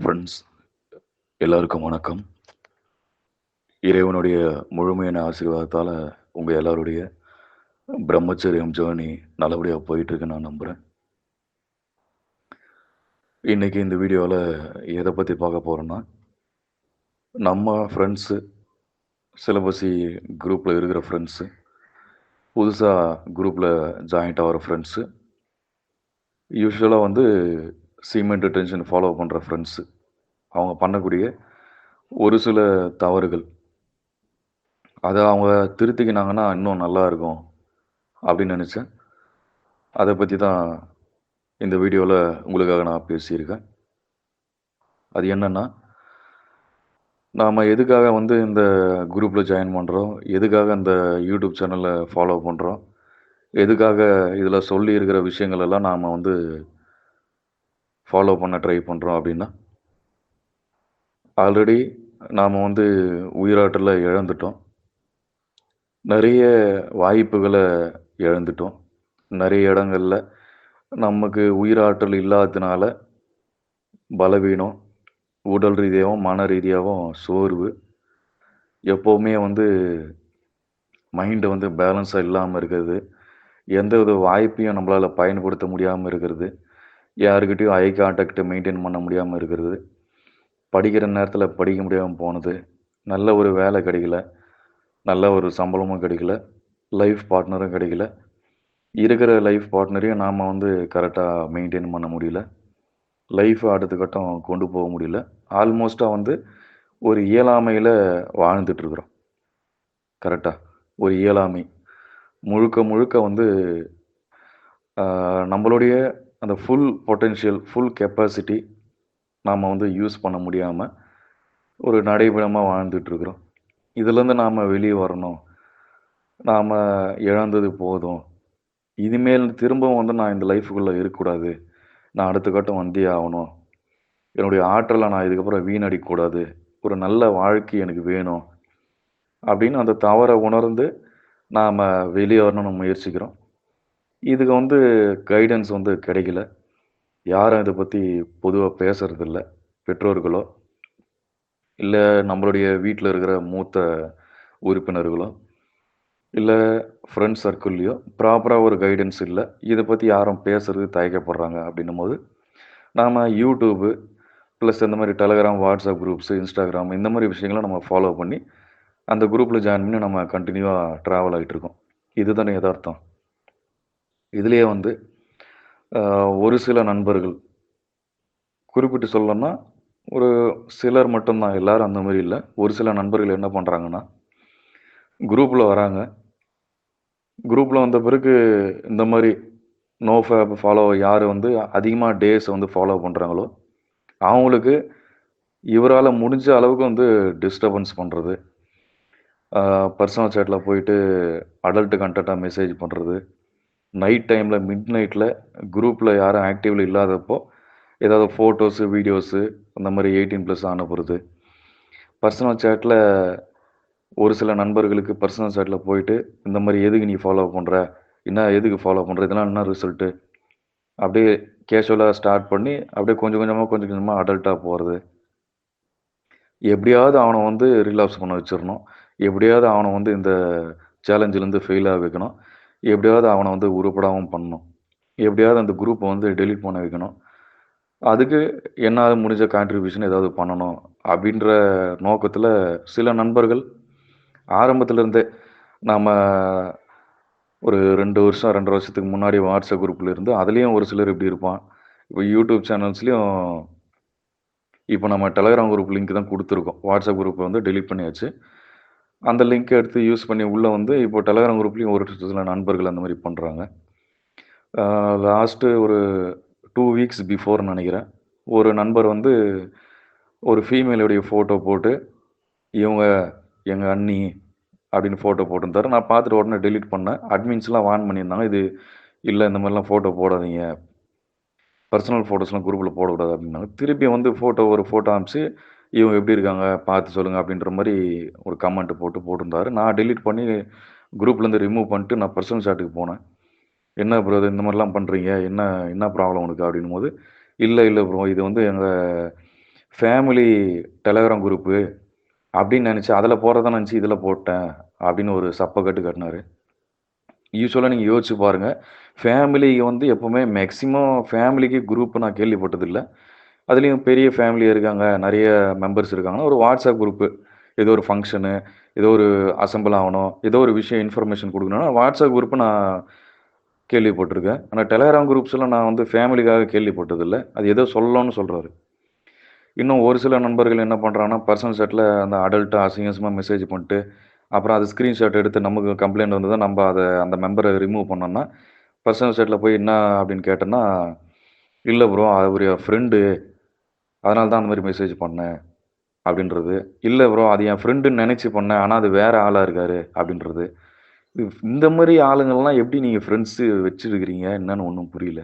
Friends எல்லாருக்கும் வணக்கம். இறைவனுடைய முழுமையான ஆசீர்வாதத்தால் உங்கள் எல்லாருடைய பிரம்மச்சரியம் ஜேர்னி நல்லபடியாக போயிட்டுருக்கு நான் நம்புகிறேன் இன்றைக்கி இந்த வீடியோவில் எதை பற்றி பார்க்க போகிறோன்னா நம்ம ஃப்ரெண்ட்ஸு சிலபஸி குரூப்பில் இருக்கிற ஃப்ரெண்ட்ஸு புதுசாக குரூப்பில் ஜாயிண்ட் ஆகிற ஃப்ரெண்ட்ஸு யூஸ்வலாக வந்து சீமெண்ட் டென்ஷன் ஃபாலோ பண்ணுற ஃப்ரெண்ட்ஸு அவங்க பண்ணக்கூடிய ஒரு சில தவறுகள். அதை அவங்க திருத்திக்கினாங்கன்னா இன்னும் நல்லா இருக்கும் அப்படின்னு நினச்சேன். அதை பற்றி தான் இந்த வீடியோவில் உங்களுக்காக நான் பேசியிருக்கேன். அது என்னென்னா நாம் எதுக்காக வந்து இந்த குரூப்பில் ஜாயின் பண்ணுறோம் எதுக்காக இந்த யூடியூப் சேனலை ஃபாலோ பண்ணுறோம் எதுக்காக இதில் சொல்லி இருக்கிற விஷயங்கள் எல்லாம் நாம் வந்து ஃபாலோ பண்ண ட்ரை பண்ணுறோம் அப்படின்னா ஆல்ரெடி நாம் வந்து உயிராற்றலை இழந்துட்டோம். நிறைய வாய்ப்புகளை இழந்துட்டோம். நிறைய இடங்களில் நமக்கு உயிராற்றல் இல்லாததுனால பலவீனம் உடல் ரீதியாகவும் மன ரீதியாகவும் சோர்வு எப்போவுமே வந்து மைண்டு வந்து பேலன்ஸாக இல்லாமல் இருக்கிறது. எந்த வித வாய்ப்பையும் நம்மளால் பயன்படுத்த முடியாமல் இருக்கிறது. யாருக்கிட்டையும் ஐ கான்டாக்ட் மெயின்டைன் பண்ண முடியாமல் இருக்கிறது. படிக்கிற நேரத்தில் படிக்க முடியாமல் போனது. நல்ல ஒரு வேலை கிடைக்கல. நல்ல ஒரு சம்பளமும் கிடைக்கல. லைஃப் பார்ட்னரும் கிடைக்கல. இருக்கிற லைஃப் பார்ட்னரையும் நாம் வந்து கரெக்டாக மெயின்டைன் பண்ண முடியல. லைஃப் அடுத்த கட்டம் கொண்டு போக முடியல. ஆல்மோஸ்ட்டாக வந்து ஒரு இயலாமையில் வாழ்ந்துட்டுருக்குறோம் கரெக்டாக ஒரு இயலாமை. முழுக்க முழுக்க வந்து நம்மளுடைய அந்த ஃபுல் பொட்டென்ஷியல் ஃபுல் கெப்பாசிட்டி நாம் வந்து யூஸ் பண்ண முடியாமல் ஒரு நடைபெறமாக வாழ்ந்துட்டுருக்குறோம் இதுலேருந்து நாம் வெளியே வரணும். நாம் இழந்தது போதும். இனிமேல் திரும்பவும் வந்து நான் இந்த லைஃபுக்குள்ளே இருக்கக்கூடாது. நான் அடுத்த கட்டம் வந்தே ஆகணும். என்னுடைய ஆற்றலை நான் இதுக்கப்புறம் வீணடிக்கக்கூடாது. ஒரு நல்ல வாழ்க்கை எனக்கு வேணும். அப்படின்னு அந்த தவறை உணர்ந்து நாம் வெளியே வரணும்னு முயற்சிக்கிறோம். இதுக்கு வந்து கைடன்ஸ் வந்து கிடைக்கல. யாரும் இதை பற்றி பொதுவாக பேசுறதில்ல. பெற்றோர்களோ இல்லை நம்மளுடைய வீட்டில் இருக்கிற மூத்த உறுப்பினர்களோ இல்லை ஃப்ரெண்ட்ஸ் சர்க்கிள்லையோ ப்ராப்பராக ஒரு கைடன்ஸ் இல்லை. இதை பற்றி யாரும் பேசுறது தயக்கப்படுறாங்க அப்படின்னும் போது நாம் யூடியூப்பு ப்ளஸ் இந்த மாதிரி டெலகிராம் வாட்ஸ்அப் குரூப்ஸு இன்ஸ்டாகிராம் இந்த மாதிரி விஷயங்களை நம்ம ஃபாலோ பண்ணி அந்த குரூப்பில் ஜாயின் பண்ணி நம்ம கண்டினியூவாக ட்ராவல் ஆகிட்டுருக்கோம் இதுதானே யதார்த்தம்? இதுலேயே வந்து ஒரு சில நண்பர்கள் குறிப்பிட்டு சொல்லணும்னா ஒரு சிலர் மட்டும்தான் எல்லாரும் அந்த மாதிரி இல்லை. ஒரு சில நண்பர்கள் என்ன பண்ணுறாங்கன்னா குரூப்பில் வராங்க. குரூப்பில் வந்த பிறகு இந்த மாதிரி நோ ஃபேப் ஃபாலோ யார் வந்து அதிகமாக டேஸ் வந்து ஃபாலோ பண்ணுறாங்களோ அவங்களுக்கு இவரால் முடிஞ்ச அளவுக்கு வந்து டிஸ்டர்பன்ஸ் பண்ணுறது பர்சனல் சேட்டில் போயிட்டு அடல்ட்டு கண்டெக்டாக மெசேஜ் பண்ணுறது நைட் டைமில் மிட் நைட்டில் குரூப்பில் யாரும் ஆக்டிவில் இல்லாதப்போ ஏதாவது ஃபோட்டோஸு வீடியோஸு அந்த மாதிரி எயிட்டீன் ப்ளஸ் அனுப்புறது பர்சனல் சேட்டில் ஒரு சில நண்பர்களுக்கு பர்சனல் சேட்டில் போயிட்டு இந்த மாதிரி எதுக்கு நீ ஃபாலோ பண்ணுற என்ன எதுக்கு ஃபாலோ பண்ணுற இதெல்லாம் என்ன ரிசல்ட்டு அப்படியே கேஷுவலாக ஸ்டார்ட் பண்ணி அப்படியே கொஞ்சம் கொஞ்சமாக கொஞ்சம் கொஞ்சமாக அடல்ட்டாக போகிறது எப்படியாவது அவனை வந்து ரிலாக்ஸ் பண்ண வச்சிடணும் எப்படியாவது அவனை வந்து இந்த சேலஞ்சிலேருந்து ஃபெயிலாக வைக்கணும். எப்படியாவது அவனை வந்து உருப்படாமல் பண்ணணும். எப்படியாவது அந்த குரூப்பை வந்து டெலிட் பண்ண வைக்கணும். அதுக்கு என்னால் முடிஞ்ச கான்ட்ரிபியூஷன் ஏதாவது பண்ணணும் அப்படின்ற நோக்கத்தில் சில நண்பர்கள் ஆரம்பத்திலேருந்தே நாம் ஒரு ரெண்டு வருஷம் ரெண்டு வருஷத்துக்கு முன்னாடி வாட்ஸ்அப் குரூப்பில் இருந்து அதுலேயும் ஒரு சிலர் இப்படி இருப்பான். இப்போ யூடியூப் சேனல்ஸ்லேயும் இப்போ நம்ம டெலகிராம் குரூப் லிங்க் தான் கொடுத்துருக்கோம். வாட்ஸ்அப் குரூப்பை வந்து டெலிட் பண்ணியாச்சு. அந்த லிங்க்கை எடுத்து யூஸ் பண்ணி உள்ளே வந்து இப்போ டெலகிராம் குரூப்லேயும் ஒரு சில நண்பர்கள் அந்த மாதிரி பண்ணுறாங்க லாஸ்ட்டு ஒரு டூ வீக்ஸ் பிஃபோர்னு நினைக்கிறேன். ஒரு நண்பர் வந்து ஒரு ஃபீமேலுடைய ஃபோட்டோ போட்டு இவங்க எங்கள் அண்ணி அப்படின்னு ஃபோட்டோ போட்டிருந்தாரு. நான் பார்த்துட்டு உடனே டெலிட் பண்ணேன். அட்மின்ஸ்லாம் வான் பண்ணியிருந்தாங்க. இது இல்லை இந்த மாதிரிலாம் ஃபோட்டோ போடாதீங்க. பர்சனல் ஃபோட்டோஸ்லாம் குரூப்பில் போடக்கூடாது அப்படின்னாங்க. திருப்பி வந்து ஃபோட்டோ ஒரு ஃபோட்டோ அனுப்பிச்சு இவங்க எப்படி இருக்காங்க பார்த்து சொல்லுங்கள் அப்படின்ற மாதிரி ஒரு கமெண்ட் போட்டு போட்டிருந்தாரு. நான் டெலிட் பண்ணி குரூப்லேருந்து ரிமூவ் பண்ணிட்டு நான் பர்சனல் சாட்டுக்கு போனேன். என்ன ப்ரோ இது? இந்த மாதிரிலாம் பண்ணுறீங்க என்ன என்ன ப்ராப்ளம் உனக்கு? அப்படின்னும் போது இல்லை இல்லை ப்ரோ இது வந்து எங்கள் ஃபேமிலி டெலகிராம் குரூப்பு அப்படின்னு நினச்சி அதில் போகிறதா நினச்சி இதில் போட்டேன் அப்படின்னு ஒரு சப்பை கட்டு கட்டினார். யூஸ்வலாக நீங்கள் யோசிச்சு பாருங்கள் ஃபேமிலி வந்து எப்போவுமே மேக்ஸிமம் ஃபேமிலிக்கு குரூப் நான் கேள்விப்பட்டதில்லை. அதுலேயும் பெரிய ஃபேமிலி இருக்காங்க. நிறைய மெம்பர்ஸ் இருக்காங்கன்னா ஒரு வாட்ஸ்அப் குரூப்பு ஏதோ ஒரு ஃபங்க்ஷனு ஏதோ ஒரு அசம்பிள் ஆகணும் ஏதோ ஒரு விஷயம் இன்ஃபர்மேஷன் கொடுக்கணும்னா வாட்ஸ்அப் குரூப்பு நான் கேள்விப்பட்டிருக்கேன். ஆனால் டெலகிராம் குரூப்ஸ்லாம் நான் வந்து ஃபேமிலிக்காக கேள்விப்பட்டதில்லை. அது ஏதோ சொல்லணும்னு சொல்கிறாரு இன்னும் ஒரு சில நண்பர்கள் என்ன பண்ணுறாங்கன்னா பர்சனல் செட்டில் அந்த அடல்ட்டாக அசிங்கசமாக மெசேஜ் பண்ணிட்டு அப்புறம் அது ஸ்க்ரீன்ஷாட் எடுத்து நமக்கு கம்ப்ளைண்ட் வந்து தான் நம்ம அதை அந்த மெம்பரை ரிமூவ் பண்ணோம்னா பர்சனல் செட்டில் போய் என்ன அப்படின்னு கேட்டோன்னா இல்லை ப்ரோ அவர் ஃப்ரெண்டு அதனால தான் அந்த மாதிரி மெசேஜ் பண்ணேன் அப்படின்றது. இல்லை ப்ரோ அது என் ஃப்ரெண்டுன்னு நினச்சி பண்ணேன். ஆனால் அது வேறு ஆளாக இருக்காரு அப்படின்றது. இந்த மாதிரி ஆளுங்கள்லாம் எப்படி நீங்கள் ஃப்ரெண்ட்ஸு வச்சுருக்கிறீங்க? என்னன்னு ஒன்றும் புரியல.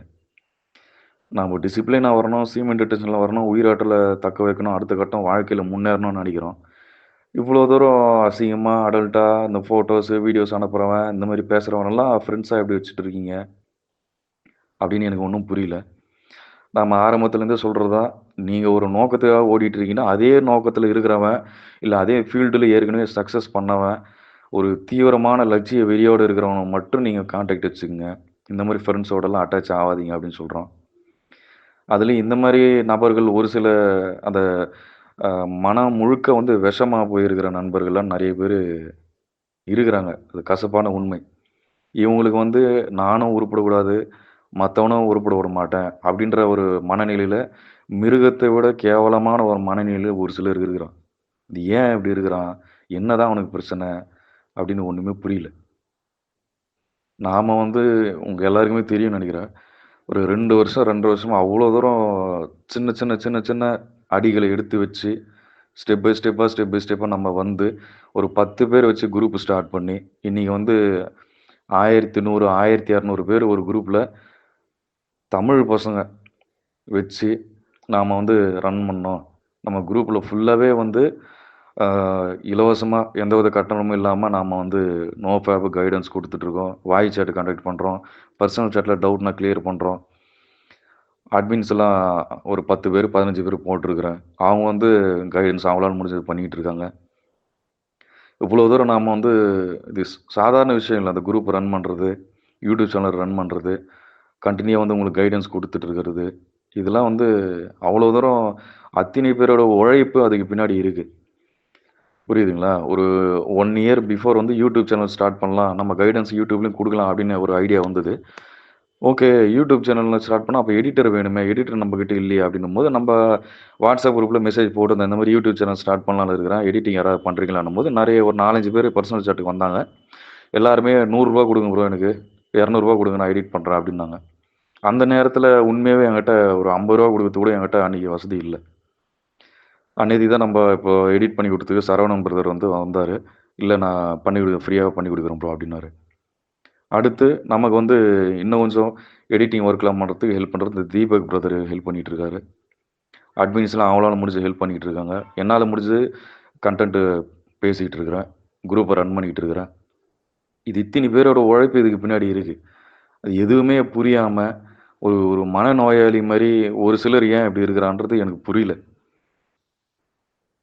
நம்ம டிசிப்ளினாக வரணும் சீமெண்ட் டென்ஷனில் வரணும் உயிராட்டில் தக்க வைக்கணும் அடுத்த கட்டம் வாழ்க்கையில் முன்னேறணும்னு நினைக்கிறோம். இவ்வளோ தூரம் அசிங்கமாக அடல்ட்டாக இந்த ஃபோட்டோஸு வீடியோஸ் அனுப்புகிறவன் இந்த மாதிரி பேசுகிறவனெல்லாம் ஃப்ரெண்ட்ஸாக எப்படி வச்சுட்டு இருக்கீங்க? அப்படின்னு எனக்கு ஒன்றும் புரியல. நம்ம ஆரம்பத்துலேருந்தே சொல்கிறதா நீங்கள் ஒரு நோக்கத்துக்காக ஓடிட்டு இருக்கீங்கன்னா அதே நோக்கத்தில் இருக்கிறவன் இல்லை அதே ஃபீல்டில் ஏற்கனவே சக்ஸஸ் பண்ணவன் ஒரு தீவிரமான லட்சிய வெறியோடு இருக்கிறவனை மட்டும் நீங்கள் காண்டாக்ட் வச்சுக்கோங்க. இந்த மாதிரி ஃப்ரெண்ட்ஸோடலாம் அட்டாச் ஆகாதீங்க அப்படின்னு சொல்கிறோம் அதுலேயும் இந்த மாதிரி நபர்கள் ஒரு சில அந்த மனம் முழுக்க வந்து விஷமாக போயிருக்கிற நண்பர்கள்லாம் நிறைய பேர் இருக்கிறாங்க. அது கசப்பான உண்மை. இவங்களுக்கு வந்து நானும் உருப்படக்கூடாது. மற்றவனும் உருப்பட விட மாட்டேன் அப்படின்ற ஒரு மனநிலையில் மிருகத்தை விட கேவலமான ஒரு மனநிலையில் ஒரு சிலர் இருக்கிறான். இது ஏன் இப்படி இருக்கிறான்? என்னதான் அவனுக்கு பிரச்சனை? அப்படின்னு ஒன்றுமே புரியல. நாம் வந்து உங்கள் எல்லாருக்குமே தெரியும்னு நினைக்கிறேன். ஒரு ரெண்டு வருஷம் ரெண்டு வருஷமா அவ்வளோ தூரம் சின்ன சின்ன சின்ன சின்ன அடிகளை எடுத்து வச்சு ஸ்டெப் பை ஸ்டெப்பாக ஸ்டெப் பை ஸ்டெப்பாக நம்ம வந்து ஒரு பத்து பேர் வச்சு குரூப் ஸ்டார்ட் பண்ணி இன்றைக்கி வந்து ஆயிரத்தி நூறு ஆயிரத்தி இரநூறு பேர் ஒரு குரூப்பில் தமிழ் பசங்க வச்சு நாம் வந்து ரன் பண்ணோம். நம்ம குரூப்பில் ஃபுல்லாகவே வந்து இலவசமாக எந்த வித கட்டணமும் இல்லாமல் நாம் வந்து நோ ஃபேப் கைடன்ஸ் கொடுத்துட்ருக்கோம் வாய் சேட் கண்டக்ட் பண்ணுறோம் பர்சனல் சேட்டில் டவுட்னா கிளியர் பண்ணுறோம் அட்மின்ஸ் எல்லாம் ஒரு பத்து பேர் பதினஞ்சு பேர் போட்டிருக்கிறேன். அவங்க வந்து கைடன்ஸ் அவங்களால் முடிஞ்சது பண்ணிக்கிட்டு இருக்காங்க. இவ்வளோ தூரம் நாம் வந்து இது சாதாரண விஷயம் இல்லை. அந்த குரூப் ரன் பண்ணுறது யூடியூப் சேனல் ரன் பண்ணுறது கண்டினியூவாக வந்து உங்களுக்கு கைடன்ஸ் கொடுத்துட்டு இருக்கிறது. இதெல்லாம் வந்து அவ்வளோ தூரம் அத்தனை பேரோட உழைப்பு அதுக்கு பின்னாடி இருக்குது புரியுதுங்களா? ஒரு ஒன் இயர் பிஃபோர் வந்து யூடியூப் சேனல் ஸ்டார்ட் பண்ணலாம். நம்ம கைடன்ஸ் யூடியூப்லேயும் கொடுக்கலாம் அப்படின்னு ஒரு ஐடியா வந்தது. ஓகே யூடியூப் சேனலில் ஸ்டார்ட் பண்ணால் அப்போ எடிட்டர் வேணுமே? எடிட்டர் நம்மக்கிட்ட இல்லையே? அப்படின்னும் போது நம்ம வாட்ஸ்அப் குரூப்பில் மெசேஜ் போட்டு இந்த மாதிரி யூடியூப் சேனல் ஸ்டார்ட் பண்ணலாம்னு இருக்கிறேன். எடிட்டிங் யாராவது பண்ணுறீங்களான்னும் போது நிறைய ஒரு நாலஞ்சு பேர் பர்சனல் சாட்டுக்கு வந்தாங்க. எல்லாருமே நூறுரூவா கொடுங்க ப்ரோ எனக்கு. இரநூறுவா கொடுங்க நான் எடிட் பண்ணுறேன் அப்படின்னாங்க. அந்த நேரத்தில் உண்மையாகவே என்கிட்ட ஒரு ஐம்பது ரூபா கொடுக்கறது கூட என்கிட்ட அன்றைக்கி வசதி இல்லை. அன்னைக்கு தான் நம்ம இப்போ எடிட் பண்ணி கொடுத்துக்கு சரவணன் பிரதர் வந்து வந்தார். இல்லை நான் பண்ணி கொடு ஃப்ரீயாக பண்ணி கொடுக்குறேன் ப்ரோ அப்படின்னாரு. அடுத்து நமக்கு வந்து இன்னும் கொஞ்சம் எடிட்டிங் ஒர்க்லாம் பண்ணுறதுக்கு ஹெல்ப் பண்ணுறது இந்த தீபக் பிரதர் ஹெல்ப் பண்ணிகிட்ருக்காரு அட்மின்ஸ்லாம் அவங்களால முடிஞ்சு ஹெல்ப் பண்ணிகிட்டு இருக்காங்க. என்னால் முடிஞ்சது கண்டென்ட்டு பேசிக்கிட்டு இருக்கிறேன். குரூப்பை ரன் பண்ணிக்கிட்டு இருக்கிறேன். இது இத்தனை பேரோட உழைப்பு இதுக்கு பின்னாடி இருக்குது அது எதுவுமே புரியாமல் ஒரு ஒரு மனநோயாளி மாதிரி ஒரு சிலர் ஏன் இப்படி இருக்கிறான்றது எனக்கு புரியல.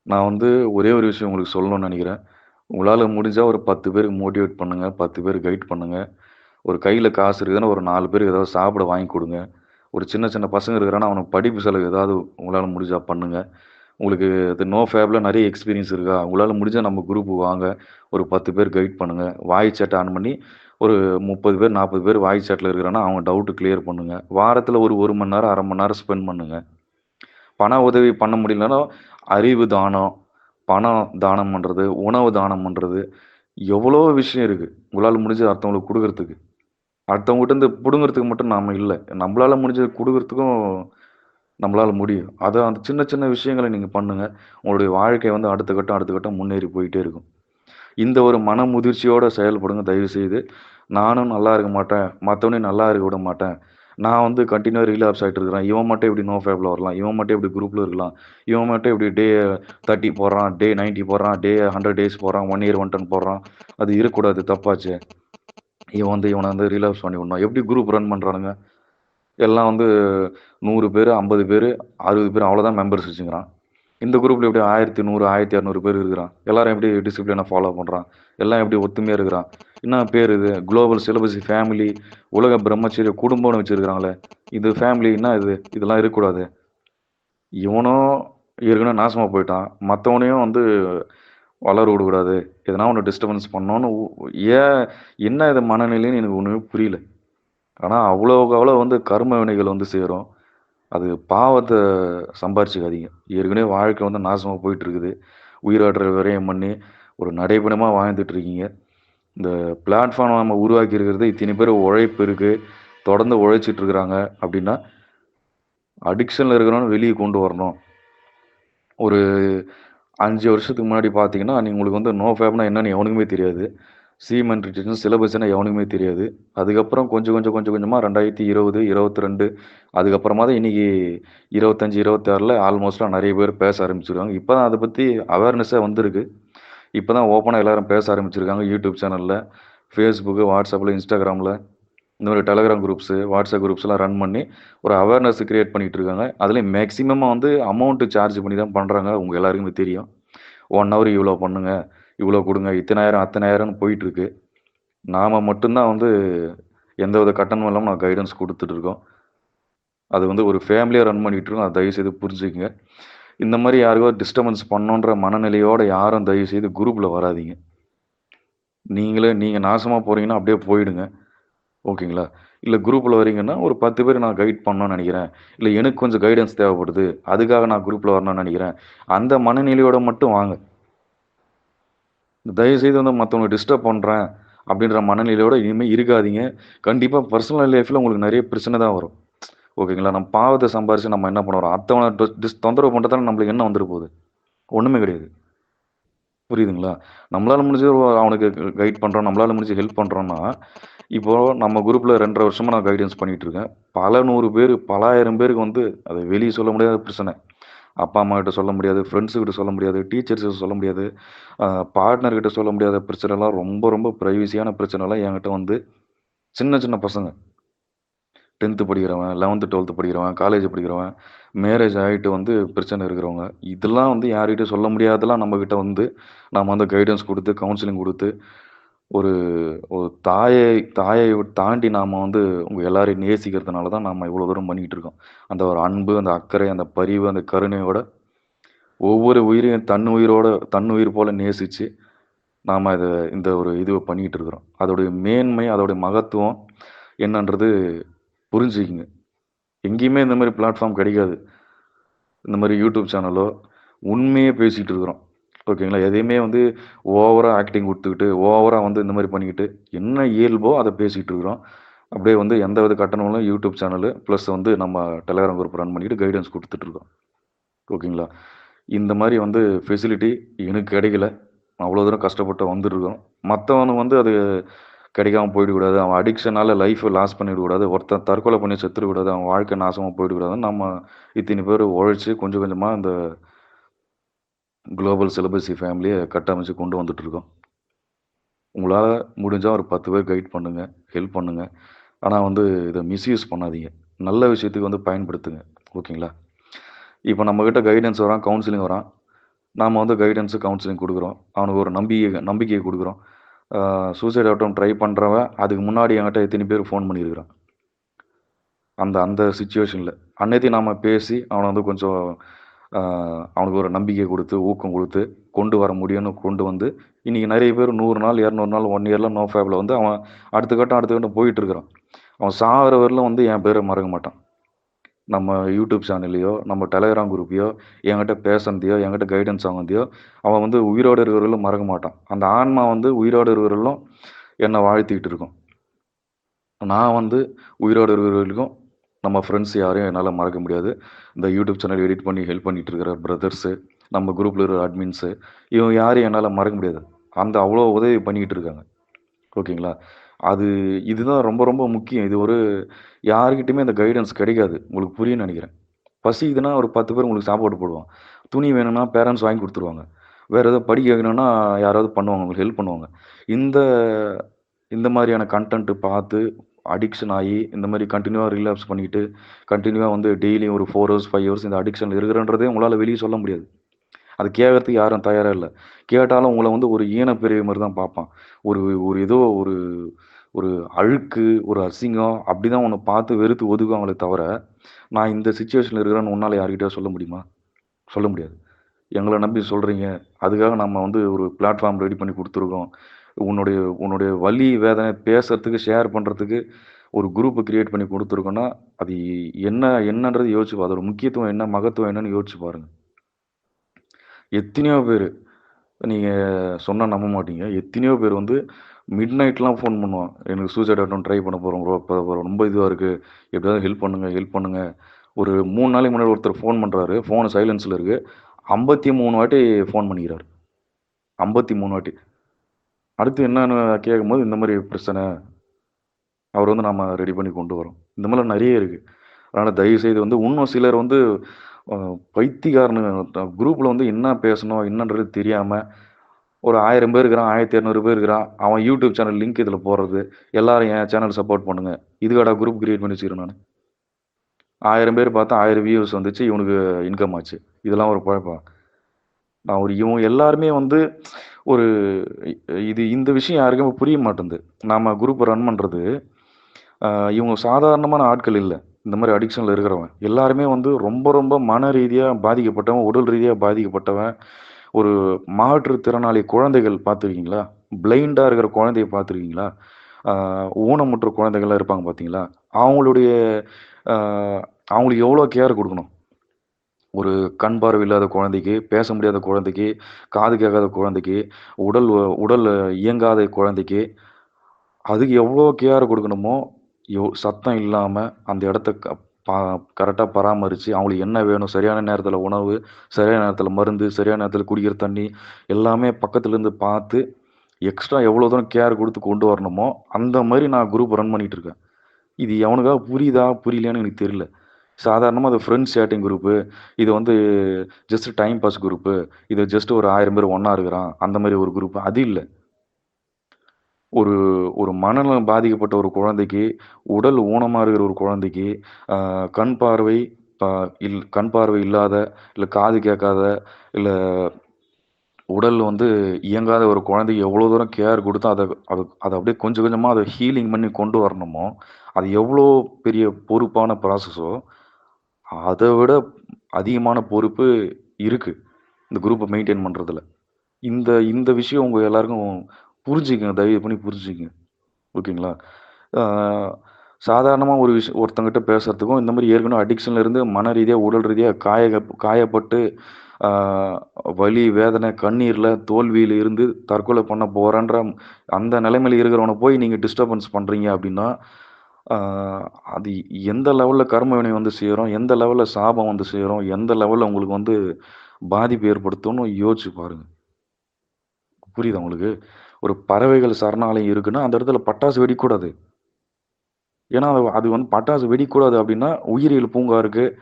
நான் வந்து ஒரே ஒரு விஷயம் உங்களுக்கு சொல்லணும்னு நினைக்கிறேன். உங்களால் முடிஞ்சால் ஒரு பத்து பேருக்கு மோட்டிவேட் பண்ணுங்கள் பத்து பேர் கைட் பண்ணுங்கள் ஒரு கையில் காசு இருக்குதுன்னா ஒரு நாலு பேருக்கு ஏதாவது சாப்பிட வாங்கி கொடுங்க. ஒரு சின்ன சின்ன பசங்க இருக்கிறான்னா அவனுக்கு படிப்பு செலவு ஏதாவது உங்களால் முடிஞ்சால் பண்ணுங்கள் உங்களுக்கு இது நோ ஃபேபில் நிறைய எக்ஸ்பீரியன்ஸ் இருக்கா? உங்களால் முடிஞ்சால் நம்ம குரூப்பு வாங்க. ஒரு பத்து பேர் கைட் பண்ணுங்கள் வாய் சேட்டை ஆன் பண்ணி ஒரு முப்பது பேர் நாற்பது பேர் வாய் சேட்டில் இருக்கிறான்னா அவங்க டவுட்டு கிளியர் பண்ணுங்கள் வாரத்தில் ஒரு ஒரு மணி நேரம் அரை மணி நேரம் ஸ்பெண்ட் பண்ணுங்கள் பண உதவி பண்ண முடியலன்னா அறிவு தானம் பணம் தானம் பண்ணுறது உணவு தானம் பண்ணுறது எவ்வளோ விஷயம் இருக்குது உங்களால் முடிஞ்சது அடுத்தவங்களுக்கு கொடுக்கறதுக்கு. அடுத்தவங்ககிட்ட இருந்து பிடுங்கிறதுக்கு மட்டும் நாம் இல்லை. நம்மளால் முடிஞ்சது கொடுக்கறதுக்கும் நம்மளால் முடியும். அதை அந்த சின்ன சின்ன விஷயங்களை நீங்கள் பண்ணுங்கள் உங்களுடைய வாழ்க்கை வந்து அடுத்த கட்டம் அடுத்த கட்டம் முன்னேறி போயிட்டே இருக்கும். இந்த ஒரு மன முதிர்ச்சியோடு செயல்படுங்க. தயவு செய்து. நானும் நல்லா இருக்க மாட்டேன். மற்றவனையும் நல்லா இருக்க விட மாட்டேன். நான் வந்து கண்டினியூ ரீலாப்ஸ் ஆகிட்டு இருக்கிறேன். இவன் மட்டும் எப்படி நோ ஃபேப்பில் வரலாம்? இவன் மட்டும் எப்படி குரூப்பில் இருக்கலாம்? இவன் மட்டும் எப்படி டே தேர்ட்டி போடுறான்? டே நைன்ட்டி போடுறான்? டே ஹண்ட்ரட் டேஸ் போடுறான்? ஒன் இயர் ஒன் டென் போடுறான்? அது இருக்கக்கூடாது. தப்பாச்சு. இவன் வந்து இவனை வந்து ரீலாப்ஸ் பண்ணி விடணும் எப்படி குரூப் ரன் பண்ணுறானுங்க எல்லாம் வந்து நூறு பேர் ஐம்பது பேர் அறுபது பேர் அவ்வளோதான் மெம்பர்ஸ் வச்சுக்கிறான். இந்த குரூப்பில் எப்படி ஆயிரத்தி நூறு ஆயிரத்தி இரநூறு பேர் இருக்கிறான்? எல்லாரும் எப்படி டிசிப்ளினை ஃபாலோ பண்ணுறான் எல்லாம் எப்படி ஒத்துமையாக இருக்கிறான்? என்ன பேர் இது? குளோபல் சிலபஸ் ஃபேமிலி உலக பிரம்மச்சரிய குடும்பம்னு வச்சுருக்கிறாங்களே. இது ஃபேமிலி என்ன இது? இதெல்லாம் இருக்கக்கூடாது. இவனும் ஏற்கனவே நாசமாக போயிட்டான். மற்றவனையும் வந்து வளர விடக்கூடாது. எதனா ஒன்று டிஸ்டர்பன்ஸ் பண்ணோன்னு ஏன் என்ன இது மனநிலைன்னு எனக்கு ஒன்றுமே புரியல. ஆனால் அவ்வளோவுக்கு அவ்வளோ வந்து கர்ம வினைகள் வந்து சேரும். அது பாவத்தை சம்பாரிச்சுக்காதீங்க. ஏற்கனவே வாழ்க்கை வந்து நாசமாக போயிட்டு இருக்குது உயிராற்றல் விரயம் பண்ணி ஒரு நடைபெணமாக வாழ்ந்துட்டு இருக்கீங்க இந்த பிளாட்ஃபார்ம் நம்ம உருவாக்கி இருக்கிறது இத்தனை பேர் உழைப்பு இருக்குது தொடர்ந்து உழைச்சிட்டு இருக்கிறாங்க அப்படின்னா அடிக்ஷனில் இருக்கிறவங்க வெளியே கொண்டு வரணும். ஒரு அஞ்சு வருஷத்துக்கு முன்னாடி பார்த்தீங்கன்னா நீங்கள் உங்களுக்கு வந்து நோ ஃபேப்னா என்னன்னு எவனுக்குமே தெரியாது. சீமெண்ட் ரிட்டர்ன் சிலபஸ்னா எவனுக்குமே தெரியாது. அதுக்கப்புறம் கொஞ்சம் கொஞ்சம் கொஞ்சம் கொஞ்சமாக ரெண்டாயிரத்தி இருபது இருபத்தி ரெண்டு அதுக்கப்புறமா தான் இன்னைக்கு இருபத்தஞ்சி இருபத்தாறில் ஆல்மோஸ்ட்டாக நிறைய பேர் பேச ஆரம்பிச்சிருக்காங்க. இப்போ தான் அதை பற்றி அவேர்னஸ்ஸே வந்திருக்கு. இப்போ தான் ஓப்பனாக எல்லோரும் பேச ஆரம்பிச்சிருக்காங்க யூடியூப் சேனலில் ஃபேஸ்புக்கு வாட்ஸ்அப்பில் இன்ஸ்டாகிராமில் இந்த மாதிரி டெலகிராம் குரூப்ஸு வாட்ஸ்அப் குரூப்ஸ்லாம் ரன் பண்ணி ஒரு அவேர்னஸ் கிரியேட் பண்ணிகிட்டு இருக்காங்க. அதுலேயும் மேக்ஸிமமாக வந்து அமௌண்ட்டு சார்ஜ் பண்ணி தான் பண்ணுறாங்க உங்கள் எல்லாருக்குமே தெரியும். ஒன் ஹவர் இவ்வளோ பண்ணுங்கள் இவ்வளோ கொடுங்க இத்தனாயிரம் அத்தனாயிரம்னு போயிட்டு இருக்கு நாம் மட்டும்தான் வந்து எந்த வித கட்டணமும் இல்லாமல் நான் கைடன்ஸ் கொடுத்துட்டு இருக்கோம். அது வந்து ஒரு ஃபேமிலியாக ரன் பண்ணிகிட்டு இருக்கோம். அதை தயவு செய்து புரிஞ்சுக்கங்க. இந்த மாதிரி யாருக்கோ டிஸ்டர்பன்ஸ் பண்ணோன்ற மனநிலையோடு யாரும் தயவு செய்து குரூப்பில் வராதீங்க. நீங்களே நீங்கள் நாசமாக போகிறீங்கன்னா அப்படியே போயிடுங்க. ஓகேங்களா? இல்லை குரூப்பில் வரீங்கன்னா ஒரு பத்து பேர் நான் கைட் பண்ணணும்னு நினைக்கிறேன். இல்லை எனக்கு கொஞ்சம் கைடன்ஸ் தேவைப்படுது. அதுக்காக நான் குரூப்பில் வரணும்னு நினைக்கிறேன். அந்த மனநிலையோடு மட்டும் வாங்க. தயவுசெய்து வந்து மற்றவங்களை டிஸ்டர்ப் பண்ணுறேன் அப்படின்ற மனநிலையோட இனிமேல் இருக்காதீங்க. கண்டிப்பாக பர்சனல் லைஃப்பில் உங்களுக்கு நிறைய பிரச்சனை தான் வரும். ஓகேங்களா? நம்ம பாவத்தை சம்பாரித்து நம்ம என்ன பண்ணுறோம் அத்தவனை டிஸ் தொந்தரவு பண்ணுறதால நம்மளுக்கு என்ன வந்துட்டு போகுது? ஒன்றுமே கிடையாது. புரியுதுங்களா? நம்மளால் முடிஞ்சு அவனுக்கு கைட் பண்ணுறோம் நம்மளால் முடிஞ்சு ஹெல்ப் பண்ணுறோன்னா இப்போ நம்ம குரூப்பில் ரெண்டரை வருஷமாக நான் கைடன்ஸ் பண்ணிகிட்டு இருக்கேன். பல நூறு பேர் பலாயிரம் பேருக்கு வந்து அதை வெளியே சொல்ல முடியாத பிரச்சனை. அப்பா அம்மா கிட்ட சொல்ல முடியாது ஃப்ரெண்ட்ஸு கிட்ட சொல்ல முடியாது டீச்சர்ஸ் சொல்ல முடியாது. பார்ட்னர் கிட்ட சொல்ல முடியாத பிரச்சனைலாம் ரொம்ப ரொம்ப ப்ரைவசியான பிரச்சனைலாம் என்கிட்ட வந்து சின்ன சின்ன பசங்க. டென்த்து படிக்கிறவன் லெவன்த்து டுவெல்த்து படிக்கிறவன் காலேஜ் படிக்கிறவன் மேரேஜ் ஆகிட்டு வந்து பிரச்சனை இருக்கிறவங்க. இதெல்லாம் வந்து யார்கிட்ட சொல்ல முடியாதெல்லாம் நம்மக்கிட்ட வந்து நாம் வந்து கைடன்ஸ் கொடுத்து கவுன்சிலிங் கொடுத்து ஒரு ஒரு தாயை தாயை தாண்டி நாம் வந்து உங்கள் எல்லாரையும் நேசிக்கிறதுனால தான் நாம் இவ்வளோ தூரம் பண்ணிக்கிட்டு இருக்கோம். அந்த ஒரு அன்பு அந்த அக்கறை அந்த பரிவு அந்த கருணையோட ஒவ்வொரு உயிரையும் தன் உயிரோட தன் உயிர் போல நேசித்து நாம் இதை இந்த ஒரு இதுவை பண்ணிக்கிட்டு இருக்கிறோம். அதோடைய மேன்மை அதோடைய மகத்துவம் என்னன்றது புரிஞ்சுக்கிங்க. எங்கேயுமே இந்த மாதிரி பிளாட்ஃபார்ம் கிடைக்காது. இந்த மாதிரி யூடியூப் சேனலோ உண்மையே பேசிகிட்டு இருக்கிறோம். ஓகேங்களா? எதையுமே வந்து ஓவராக ஆக்டிங் கொடுத்துக்கிட்டு ஓவராக வந்து இந்த மாதிரி பண்ணிக்கிட்டு என்ன இயல்போ அதை பேசிக்கிட்டு இருக்கிறோம். அப்படியே வந்து எந்த வித கட்டணங்களும் யூடியூப் சேனலு ப்ளஸ் வந்து நம்ம டெலகிராம் குரூப் ரன் பண்ணிக்கிட்டு கைடன்ஸ் கொடுத்துட்ருக்கோம் ஓகேங்களா? இந்த மாதிரி வந்து ஃபெசிலிட்டி எனக்கு கிடைக்கல. அவ்வளோ தூரம் கஷ்டப்பட்டு வந்துருக்கோம் மற்றவனும் வந்து அது கிடைக்காம போயிடக்கூடாது அவன் அடிக்ஷனால் லைஃப்பை லாஸ் பண்ணிவிடக்கூடாது ஒருத்தன் தற்கொலை பண்ணி செத்துடக்கூடாது அவன் வாழ்க்கை நாசமாக போயிடக்கூடாதுன்னு நம்ம இத்தனை பேர் உழைச்சி கொஞ்சம் கொஞ்சமாக இந்த குளோபல் சிலபஸி ஃபேமிலியை கட்டமைச்சு கொண்டு வந்துட்டு இருக்கோம் உங்களால் முடிஞ்சால் ஒரு பத்து பேர் கைட் பண்ணுங்கள் ஹெல்ப் பண்ணுங்கள் ஆனால் வந்து இதை மிஸ்யூஸ் பண்ணாதீங்க. நல்ல விஷயத்துக்கு வந்து பயன்படுத்துங்க. ஓகேங்களா? இப்போ நம்மக்கிட்ட கைடன்ஸ் வரான் கவுன்சிலிங் வரான். நாம் வந்து கைடன்ஸு கவுன்சிலிங் கொடுக்குறோம். அவனுக்கு ஒரு நம்பிக்கை நம்பிக்கையை கொடுக்குறோம். சூசைட் ஆகட்டும் ட்ரை பண்ணுறவன் அதுக்கு முன்னாடி என்கிட்ட எத்தனை பேர் ஃபோன் பண்ணியிருக்கிறான்? அந்த அந்த சுச்சுவேஷனில் அன்னைத்தையும் நாம் பேசி அவனை வந்து கொஞ்சம் அவனுக்கு ஒரு நம்பிக்கை கொடுத்து ஊக்கம் கொடுத்து கொண்டு வர முடியும்னு கொண்டு வந்து இன்றைக்கி நிறைய பேர் நூறு நாள் இரநூறு நாள் ஒன் இயரில் நோ ஃபேப்பில் வந்து அவன் அடுத்த கட்டம் அடுத்த கட்டம் போயிட்டுருக்கிறான் அவன் சாகிற வரலும் வந்து என் பேரை மறக்க மாட்டான். நம்ம யூடியூப் சேனல்லையோ நம்ம டெலகிராம் குரூப்பையோ என்கிட்ட பேசுனதையோ என்கிட்ட கைடன்ஸ் வாங்கினதையோ அவன் வந்து உயிரோடு இருக்கிறவர்களும் மறக்க மாட்டான். அந்த ஆன்மா வந்து உயிரோடு இருக்கிறவர்களும் என்னை வாழ்த்திக்கிட்டு இருக்கும். நான் வந்து உயிரோடு இருக்கிறவர்களுக்கும் நம்ம ஃப்ரெண்ட்ஸ் யாரையும் என்னால் மறக்க முடியாது. இந்த யூடியூப் சேனல் எடிட் பண்ணி ஹெல்ப் பண்ணிட்டு இருக்கிற பிரதர்ஸு நம்ம குரூப்பில் இருக்கிற அட்மின்ஸு இவங்க யாரையும் என்னால் மறக்க முடியாது. அந்த அவ்வளோ உதவி பண்ணிக்கிட்டு இருக்காங்க. ஓகேங்களா? அது இதுதான் ரொம்ப ரொம்ப முக்கியம். இது ஒரு யாருக்கிட்டையுமே அந்த கைடன்ஸ் கிடைக்காது. உங்களுக்கு புரியும்னு நினைக்கிறேன். பசிக்குதுன்னா ஒரு பத்து பேர் உங்களுக்கு சாப்பாடு போடுவாங்க. துணி வேணும்னா பேரண்ட்ஸ் வாங்கி கொடுத்துருவாங்க. வேறு ஏதாவது படிக்க வைக்கணும்னா யாராவது பண்ணுவாங்க உங்களுக்கு ஹெல்ப் பண்ணுவாங்க. இந்த இந்த மாதிரியான கண்டென்ட்டு பார்த்து அடிக்ஷன் ஆகி இந்த மாதிரி கண்டினியூவாக ரிலாப்ஸ் பண்ணிக்கிட்டு கண்டினியூவாக வந்து டெய்லி ஒரு ஃபோர் ஹவர்ஸ் ஃபைவ் ஹவர்ஸ் இந்த அடிக்ஷன் இருக்கிறன்றதே உங்களால் வெளியே சொல்ல முடியாது. அது கேட்கறதுக்கு யாரும் தயாராக இல்லை. கேட்டாலும் உங்களை வந்து ஒரு ஈனப்பிரிவு மாதிரி தான் பார்ப்பான். ஒரு ஒரு ஏதோ ஒரு ஒரு அழுக்கு ஒரு அசிங்கம் அப்படி தான் உன்னை பார்த்து வெறுத்து ஒதுக்குவாங்களே தவிர நான் இந்த சுச்சுவேஷனில் இருக்கிறேன்னு உன்னால் யார்கிட்டயோ சொல்ல முடியுமா? சொல்ல முடியாது. எங்களை நம்பி சொல்கிறீங்க அதுக்காக நம்ம வந்து ஒரு பிளாட்ஃபார்ம் ரெடி பண்ணி கொடுத்துருக்கோம். உன்னுடைய உன்னுடைய வலி வேதனை பேசுறதுக்கு ஷேர் பண்ணுறதுக்கு ஒரு குரூப்பை கிரியேட் பண்ணி கொடுத்துருக்கோன்னா அது என்ன என்னன்றது யோசிச்சு பா- அதோட முக்கியத்துவம் என்ன மகத்துவம் என்னன்னு யோசிச்சு பாருங்க. எத்தனையோ பேர் நீங்கள் சொன்னால் நம்ப மாட்டீங்க. எத்தனையோ பேர் வந்து மிட் நைட்லாம் ஃபோன் பண்ணுவான். எனக்கு சூசைட் அட்டம் ட்ரை பண்ண போகிறோம் ப்ரோ ரொம்ப இதுவாக இருக்குது எப்படியாவது ஹெல்ப் பண்ணுங்க ஹெல்ப் பண்ணுங்க. ஒரு மூணு நாளைக்கு முன்னாடி ஒருத்தர் ஃபோன் பண்ணுறாரு ஃபோனு சைலன்ஸில் இருக்குது ஐம்பத்தி மூணு வாட்டி ஃபோன் பண்ணிக்கிறாரு. ஐம்பத்தி மூணு வாட்டி. அடுத்து என்னன்னு கேட்கும்போது இந்த மாதிரி பிரச்சனை அவர் வந்து நம்ம ரெடி பண்ணி கொண்டு வரோம். இந்த மாதிரிலாம் நிறைய இருக்குது அதனால் தயவு செய்து வந்து இன்னும் சிலர் வந்து பைத்தியக்காரனு குரூப்பில் வந்து என்ன பேசணும் என்னன்றது தெரியாமல் ஒரு ஆயிரம் பேர் இருக்கிறான் ஆயிரத்தி இரநூறு பேர் இருக்கிறான் அவன் யூடியூப் சேனல் லிங்க் இதில் போடுறது எல்லாரும் என் சேனல் சப்போர்ட் பண்ணுங்கள் இதுக்காடா குரூப் கிரியேட் பண்ணி வச்சுக்கிறேன் நான். ஆயிரம் பேர் பார்த்தா ஆயிரம் வியூஸ் வந்துச்சு இவனுக்கு இன்கம் ஆச்சு. இதெல்லாம் ஒரு குழப்பம். நான் ஒரு இவன் எல்லாருமே வந்து ஒரு இது இந்த விஷயம் யாருக்குமே புரிய மாட்டேங்குது நாம் குரூப் ரன் பண்ணுறது இவங்க சாதாரணமான ஆட்கள் இல்லை. இந்த மாதிரி அடிக்ஷனில் இருக்கிறவன். எல்லாருமே வந்து ரொம்ப ரொம்ப மன ரீதியாக பாதிக்கப்பட்டவன் உடல் ரீதியாக பாதிக்கப்பட்டவன். ஒரு மாற்றுத்திறனாளி குழந்தைகள் பார்த்துருக்கீங்களா? பிளைண்டாக இருக்கிற குழந்தைய பார்த்துருக்கீங்களா? ஊனமுற்ற குழந்தைகள்லாம் இருப்பாங்க பார்த்தீங்களா? அவங்களுடைய அவங்களுக்கு எவ்வளோ கேர் கொடுக்கணும்? ஒரு கண் பார்வை இல்லாத குழந்தைக்கு பேச முடியாத குழந்தைக்கு காது கேட்காத குழந்தைக்கு உடல் உடல் இயங்காத குழந்தைக்கு அதுக்கு எவ்வளோ கேர் கொடுக்கணுமோ எவ் சத்தம் இல்லாமல் அந்த இடத்த பா கரெக்டாக பராமரித்து அவங்களுக்கு என்ன வேணும் சரியான நேரத்தில் உணவு சரியான நேரத்தில் மருந்து சரியான நேரத்தில் குடிக்கிற தண்ணி எல்லாமே பக்கத்துலேருந்து பார்த்து எக்ஸ்ட்ரா எவ்வளோ தூரம் கேர் கொடுத்து கொண்டு வரணுமோ அந்த மாதிரி நான் குரூப் ரன் பண்ணிகிட்ருக்கேன் இது எவனுக்காக புரியுதா புரியலையான்னு எனக்கு தெரியல. சாதாரணமாக அது ஃப்ரெண்ட்ஸ் சேட்டிங் குரூப்பு இது வந்து ஜஸ்ட் டைம் பாஸ் குரூப்பு இது ஜஸ்ட் ஒரு ஆயிரம் பேர் ஒன்றா இருக்கிறான் அந்த மாதிரி ஒரு குரூப் அது இல்லை. ஒரு ஒரு மனநலம் பாதிக்கப்பட்ட ஒரு குழந்தைக்கு உடல் ஊனமாக இருக்கிற ஒரு குழந்தைக்கு கண் பார்வை இல் கண் பார்வை இல்லாத இல்லை காது கேட்காத இல்லை உடல் வந்து இயங்காத ஒரு குழந்தைக்கு எவ்வளோ தூரம் கேர் கொடுத்து அதை அது அதை அப்படியே கொஞ்சம் கொஞ்சமாக அதை ஹீலிங் பண்ணி கொண்டு வரணுமோ அது எவ்வளோ பெரிய பொறுப்பான ப்ராசஸோ அதை விட அதிகமான பொறுப்பு இருக்குது இந்த குரூப்பை மெயின்டைன் பண்ணுறதுல இந்த இந்த விஷயம் உங்கள் எல்லாருக்கும் புரிஞ்சுக்கங்க தயவு பண்ணி புரிஞ்சுக்கங்க. ஓகேங்களா? சாதாரணமாக ஒரு விஷயம் ஒருத்தங்கிட்ட பேசுகிறதுக்கும் இந்த மாதிரி ஏற்கனவே அடிக்ஷன்ல இருந்து மன ரீதியாக உடல் ரீதியாக காய காயப்பட்டு வலி வேதனை கண்ணீரில் தோல்வியில் இருந்து தற்கொலை பண்ண போகிறன்ற அந்த நிலைமையில் இருக்கிறவனை போய் நீங்கள் டிஸ்டர்பன்ஸ் பண்ணுறீங்க அப்படின்னா அது எந்த லெவலில் கர்மவினை வந்து சேரும்? எந்த லெவலில் சாபம் வந்து சேரும்? எந்த லெவலில் உங்களுக்கு வந்து பாதிப்பு ஏற்படுத்தும்னு யோசிச்சு பாருங்க. புரியுதா உங்களுக்கு? ஒரு பறவைகள் சரணாலயம் இருக்குன்னா அந்த இடத்துல பட்டாசு வெடிக்கூடாது. ஏன்னா அது அது வந்து பட்டாசு வெடிக்கூடாது அப்படின்னா உயிரியல் பூங்கா இருக்குது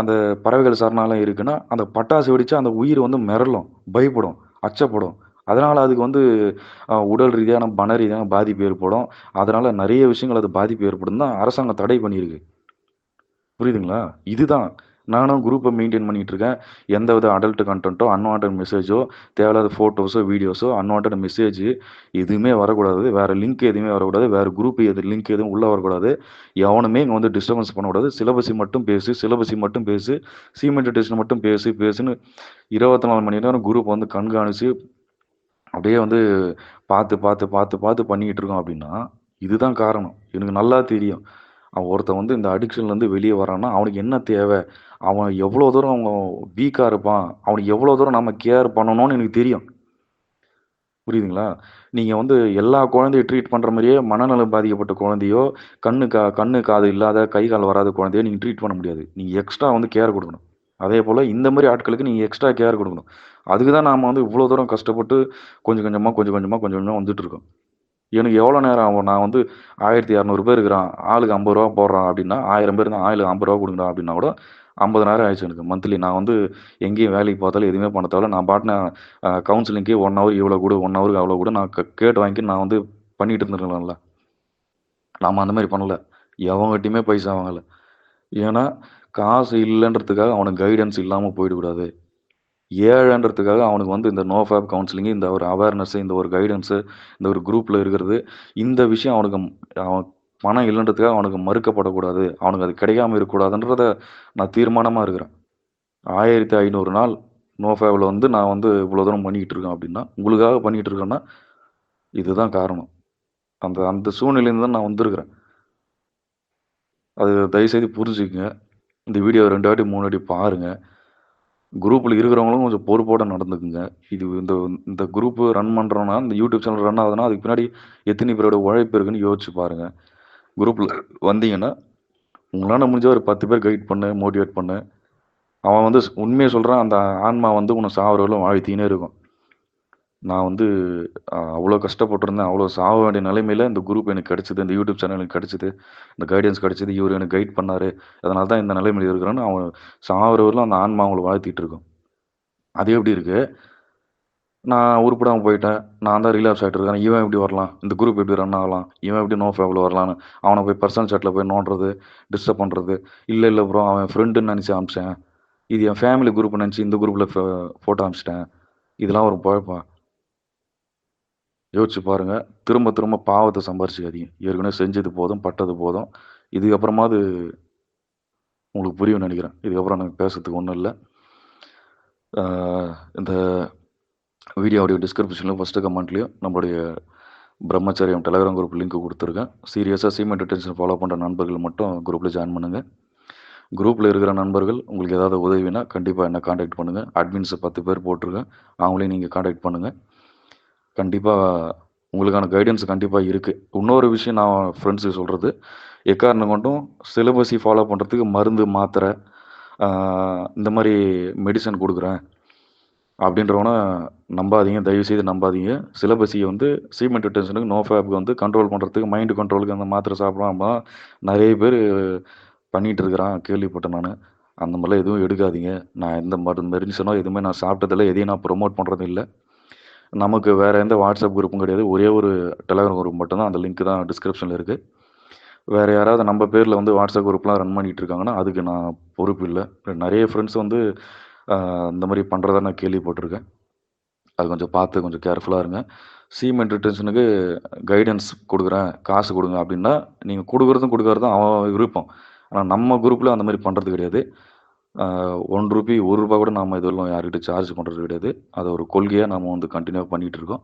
அந்த பறவைகள் சரணாலயம் இருக்குன்னா அந்த பட்டாசு வெடித்தா அந்த உயிர் வந்து மிரளும் பயப்படும் அச்சப்படும். அதனால அதுக்கு வந்து உடல் ரீதியான பண ரீதியான பாதிப்பு ஏற்படும். அதனால நிறைய விஷயங்கள் அது பாதிப்பு ஏற்படும் தான் அரசாங்கம் தடை பண்ணியிருக்கு. புரியுதுங்களா? இதுதான். நானும் குரூப்பை மெயின்டைன் பண்ணிட்டு இருக்கேன் எந்த வித அடல்ட் கண்டென்ட்டோ அன்வான்ட் மெசேஜோ தேவையில்லாத ஃபோட்டோஸோ வீடியோஸோ அன்வான்ட் மெசேஜ் எதுவுமே வரக்கூடாது. வேற லிங்க் எதுவுமே வரக்கூடாது. வேற குரூப் எது லிங்க் எதுவும் உள்ளே வரக்கூடாது. எவனுமே இங்கே வந்து டிஸ்டர்பன்ஸ் பண்ணக்கூடாது. சிலபஸை மட்டும் பேசு சிலபஸை மட்டும் பேசு சீமெண்டேஷன் மட்டும் பேசு பேசுன்னு இருபத்தி நாலு மணி நேரம் குரூப் வந்து கண்காணிச்சு அப்படியே வந்து பார்த்து பார்த்து பார்த்து பார்த்து பண்ணிக்கிட்டு இருக்கோம் அப்படின்னா இதுதான் காரணம். எனக்கு நல்லா தெரியும். அவன் ஒருத்தன் வந்து இந்த அடிக்ஷன்லேருந்து வெளியே வரான்னா அவனுக்கு என்ன தேவை? அவன் எவ்வளோ தூரம் அவங்க வீக்காக இருப்பான்? அவனுக்கு எவ்வளோ தூரம் நம்ம கேர் பண்ணணும்னு எனக்கு தெரியும். புரியுதுங்களா? நீங்கள் வந்து எல்லா குழந்தையும் ட்ரீட் பண்ணுற மாதிரியே மனநலம் பாதிக்கப்பட்ட குழந்தையோ கண்ணு கா கண்ணு காது இல்லாத கை கால் வராத குழந்தையோ நீங்கள் ட்ரீட் பண்ண முடியாது. நீங்கள் எக்ஸ்ட்ரா வந்து கேர் கொடுக்கணும். அதே போல் இந்த மாதிரி ஆட்களுக்கு நீங்கள் எக்ஸ்ட்ரா கேர் கொடுக்கணும். அதுக்கு தான் நாம் வந்து இவ்வளோ தூரம் கஷ்டப்பட்டு கொஞ்சம் கொஞ்சமாக கொஞ்சம் கொஞ்சமாக கொஞ்சம் கொஞ்சமாக வந்துட்டு இருக்கோம். எனக்கு எவ்வளோ நேரம் ஆகும்? நான் வந்து ஆயிரத்தி இரநூறு பேர் இருக்கிறான். ஆளுக்கு ஐம்பது ரூபா போடுறான் அப்படின்னா ஆயிரம் பேர் தான் ஆளுக்கு ஐம்பது ரூபா கொடுக்குறான் அப்படின்னா கூட ஐம்பதனாயிரம் ஆயிடுச்சு எனக்கு மந்த்லி நான் வந்து எங்கேயும் வேலைக்கு பார்த்தாலும் எதுவுமே பண்ண தேவையில்ல. நான் பாட்டின கவுன்சிலிங்க்கு ஒன் ஹவர் இவ்வளோ கூட ஒன் ஹவருக்கு அவ்வளோ கூட நான் கேட்டு வாங்கி நான் வந்து பண்ணிட்டு இருந்துருக்கலாம்ல. நாம் அந்த மாதிரி பண்ணல. எவங்ககிட்டயுமே பைசா வாங்கலை. ஏன்னா காசு இல்லைன்றதுக்காக அவனுக்கு கைடன்ஸ் இல்லாமல் போயிடக்கூடாது. ஏழைன்றதுக்காக அவனுக்கு வந்து இந்த நோ ஃபேப் கவுன்சிலிங் இந்த ஒரு அவேர்னஸ்ஸு இந்த ஒரு கைடன்ஸு இந்த ஒரு குரூப்பில் இருக்கிறது இந்த விஷயம் அவனுக்கு அவன் பணம் இல்லைன்றதுக்காக அவனுக்கு மறுக்கப்படக்கூடாது. அவனுக்கு அது கிடைக்காம இருக்கக்கூடாதுன்றத நான் தீர்மானமாக இருக்கிறேன். ஆயிரத்தி ஐநூறு நாள் நோ ஃபேவில் வந்து நான் வந்து இவ்வளோ தூரம் பண்ணிக்கிட்டு இருக்கேன் அப்படின்னா உங்களுக்காக பண்ணிக்கிட்டு இருக்கேன்னா இதுதான் காரணம். அந்த அந்த சூழ்நிலையிலேருந்து தான் நான் வந்திருக்கிறேன். அது தயவுசெய்து புரிஞ்சுக்கங்க. இந்த வீடியோ ரெண்டு வாட்டி மூணு வாட்டி பாருங்கள் குரூப்பில் இருக்கிறவங்களும் கொஞ்சம் பொறுப்போட நடந்துக்குங்க. இது இந்த இந்த குரூப்பு ரன் பண்ணுறோன்னா இந்த யூடியூப் சேனல் ரன் ஆகுதுன்னா அதுக்கு பின்னாடி எத்தனை பேரோட உழைப்பு இருக்குன்னு யோசிச்சு பாருங்கள் குரூப்பில் வந்தீங்கன்னா உங்களால் முடிஞ்ச ஒரு பத்து பேர் கைட் பண்ணு மோட்டிவேட் பண்ணு. அவன் வந்து உண்மையை சொல்கிறான் அந்த ஆன்மா வந்து உன்னை சாவரவர்களும் வாழ்த்தினே இருக்கும். நான் வந்து அவ்வளோ கஷ்டப்பட்டிருந்தேன். அவ்வளோ சாக வேண்டிய நிலைமையில் இந்த குரூப் எனக்கு கிடச்சிது இந்த யூடியூப் சேனல் எனக்கு கிடைச்சிது இந்த கைடன்ஸ் கிடச்சிது இவர் எனக்கு கைட் பண்ணார். அதனால தான் இந்த நிலைமையில் இருக்கிறேன்னு அவன் சாகிறவரில் அந்த ஆன்மா அவங்கள வாழ்த்திட்டு இருக்கோம். அது எப்படி இருக்குது நான் உருப்படாமல் போயிட்டேன். நான் தான் ரிலாப்ஸ் ஆகிட்டு இருக்கேன். இவன் எப்படி வரலாம்? இந்த குரூப் எப்படி ரன் ஆகலாம்? இவன் எப்படி நோ ஃபேவில் வரலான்னு அவனை போய் பர்சனல் சேட்டில் போய் நோண்டுறது டிஸ்டர்ப் பண்ணுறது இல்லை இல்லை ப்ரோ அவன் ஃப்ரெண்டுன்னு நினச்சி அனுப்பிச்சேன். இது என் ஃபேமிலி குரூப் நினச்சி இந்த குரூப்பில் ஃபோட்டோ அனுப்பிச்சிட்டேன். இதெல்லாம் ஒரு பழப்பா யோசிச்சு பாருங்க. திரும்ப திரும்ப பாவத்தை சம்பாரிச்சுக்காதீங்க. ஏற்கனவே செஞ்சது போதும் பட்டது போதும். இதுக்கப்புறமாவது உங்களுக்கு புரியும்னு நினைக்கிறேன். இதுக்கப்புறம் எனக்கு பேசுறதுக்கு ஒன்றும் இல்லை. இந்த வீடியோவுடைய டிஸ்கிரிப்ஷன்லையும் ஃபஸ்ட்டு கமெண்ட்லேயும் நம்மளுடைய பிரம்மச்சரியம் டெலகிராம் குரூப் லிங்க் கொடுத்துருக்கேன். சீரியஸாக சீமெண்ட் டென்ஷன் ஃபாலோ பண்ணுற நண்பர்கள் மட்டும் குரூப்பில் ஜாயின் பண்ணுங்கள் குரூப்பில் இருக்கிற நண்பர்கள் உங்களுக்கு ஏதாவது உதவினா கண்டிப்பாக என்ன காண்டாக்ட் பண்ணுங்கள் அட்மின்ஸை பத்து பேர் போட்டிருக்கேன். அவங்களையும் நீங்கள் காண்டாக்ட் பண்ணுங்கள் கண்டிப்பாக உங்களுக்கான கைடன்ஸ் கண்டிப்பாக இருக்குது இன்னொரு விஷயம் நான் ஃப்ரெண்ட்ஸுக்கு சொல்கிறது எக்காரணம் கொண்டும் சிலபஸை ஃபாலோ பண்ணுறதுக்கு மருந்து மாத்திரை இந்த மாதிரி மெடிசன் கொடுக்குறேன் அப்படின்றவன நம்பாதீங்க தயவுசெய்து நம்பாதீங்க. சிலபஸியை வந்து சீமெண்ட் டென்ஷனுக்கு நோ ஃபேப்க்கு வந்து கண்ட்ரோல் பண்ணுறதுக்கு மைண்டு கண்ட்ரோலுக்கு அந்த மாத்திரை சாப்பிடாம நிறைய பேர் பண்ணிகிட்டு இருக்கிறான் கேள்விப்பட்டேன் நான். அந்த மாதிரிலாம் எதுவும் எடுக்காதீங்க. நான் எந்த மருந்து மெடிசனோ எதுவுமே நான் சாப்பிட்டதில்ல எதையும் நான் ப்ரொமோட் பண்ணுறது இல்லை நமக்கு வேறு எந்த வாட்ஸ்அப் குரூப்பும் கிடையாது. ஒரே ஒரு டெலகிராம் குரூப் மட்டும்தான். அந்த லிங்க் தான் டிஸ்கிரிப்ஷனில் இருக்குது வேறு யாராவது நம்ம பேரில் வந்து வாட்ஸ்அப் குரூப்லாம் ரன் பண்ணிகிட்டு இருக்காங்கன்னா அதுக்கு நான் பொறுப்பு இல்லை. நிறைய ஃப்ரெண்ட்ஸ் வந்து இந்த மாதிரி பண்ணுறதா நான் கேள்விப்பட்டிருக்கேன். அது கொஞ்சம் பார்த்து கொஞ்சம் கேர்ஃபுல்லாக இருங்க. சீமெண்ட் ரிட்டன்ஷனுக்கு கைடன்ஸ் கொடுக்குறேன். காசு கொடுங்க அப்படின்னா நீங்கள் கொடுக்குறதும் கொடுக்கறதும் அவன் விருப்பம். ஆனால் நம்ம குரூப்பில் அந்த மாதிரி பண்ணுறது கிடையாது. ஒன் ரூபி ஒரு ரூபா கூட நாம் இதெல்லாம் யாருக்கிட்ட சார்ஜ் பண்ணுறது கிடையாது. அதை ஒரு கொள்கையாக நாம் வந்து கண்டினியூ பண்ணிகிட்டு இருக்கோம்.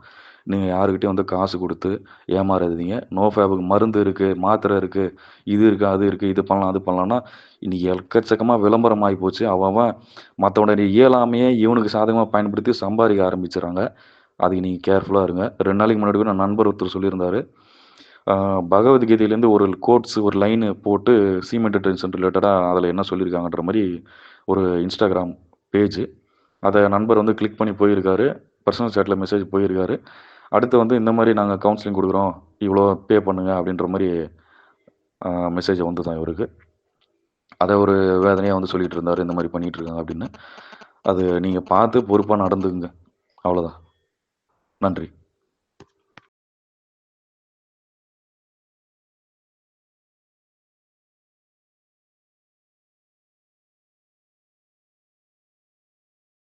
நீங்கள் யாருக்கிட்டே வந்து காசு கொடுத்து ஏமாறாதீங்க. நோ ஃபேபுக்கு மருந்து இருக்குது மாத்திரை இருக்குது இது இருக்குது அது இருக்குது இது பண்ணலாம் அது பண்ணலாம்னா இன்னைக்கு எக்கச்சக்கமாக விளம்பரம் ஆகி போச்சு. அவன் மற்றவனுடைய இயலாமையே இவனுக்கு சாதகமாக பயன்படுத்தி சம்பாதிக்க ஆரம்பிச்சிடறாங்க. அதுக்கு நீங்கள் கேர்ஃபுல்லாக இருங்க. ரெண்டு நாளைக்கு முன்னாடி கூட நான் நண்பர் ஒருத்தர் சொல்லியிருந்தாரு. பகவத்கீதையிலேருந்து ஒரு கோட்ஸ் ஒரு லைனு போட்டு சீமெண்ட் டென்ஷன் ரிலேட்டடாக அதில் என்ன சொல்லியிருக்காங்கன்ற மாதிரி ஒரு இன்ஸ்டாகிராம் பேஜ் அதை நண்பர் வந்து கிளிக் பண்ணி போயிருக்காரு. பர்சனல் சேட்டில் மெசேஜ் போயிருக்காரு. அடுத்து வந்து இந்த மாதிரி நாங்கள் கவுன்சிலிங் கொடுக்குறோம். இவ்வளோ பே பண்ணுங்க அப்படின்ற மாதிரி மெசேஜ் வந்து தான் இவருக்கு. அதை ஒரு வேதனையாக வந்து சொல்லிட்டு இருந்தார். இந்த மாதிரி பண்ணிகிட்டு இருக்காங்க அப்படின்னு. அது நீங்கள் பார்த்து பொறுப்பாக நடந்துக்குங்க. அவ்வளோதான் நன்றி.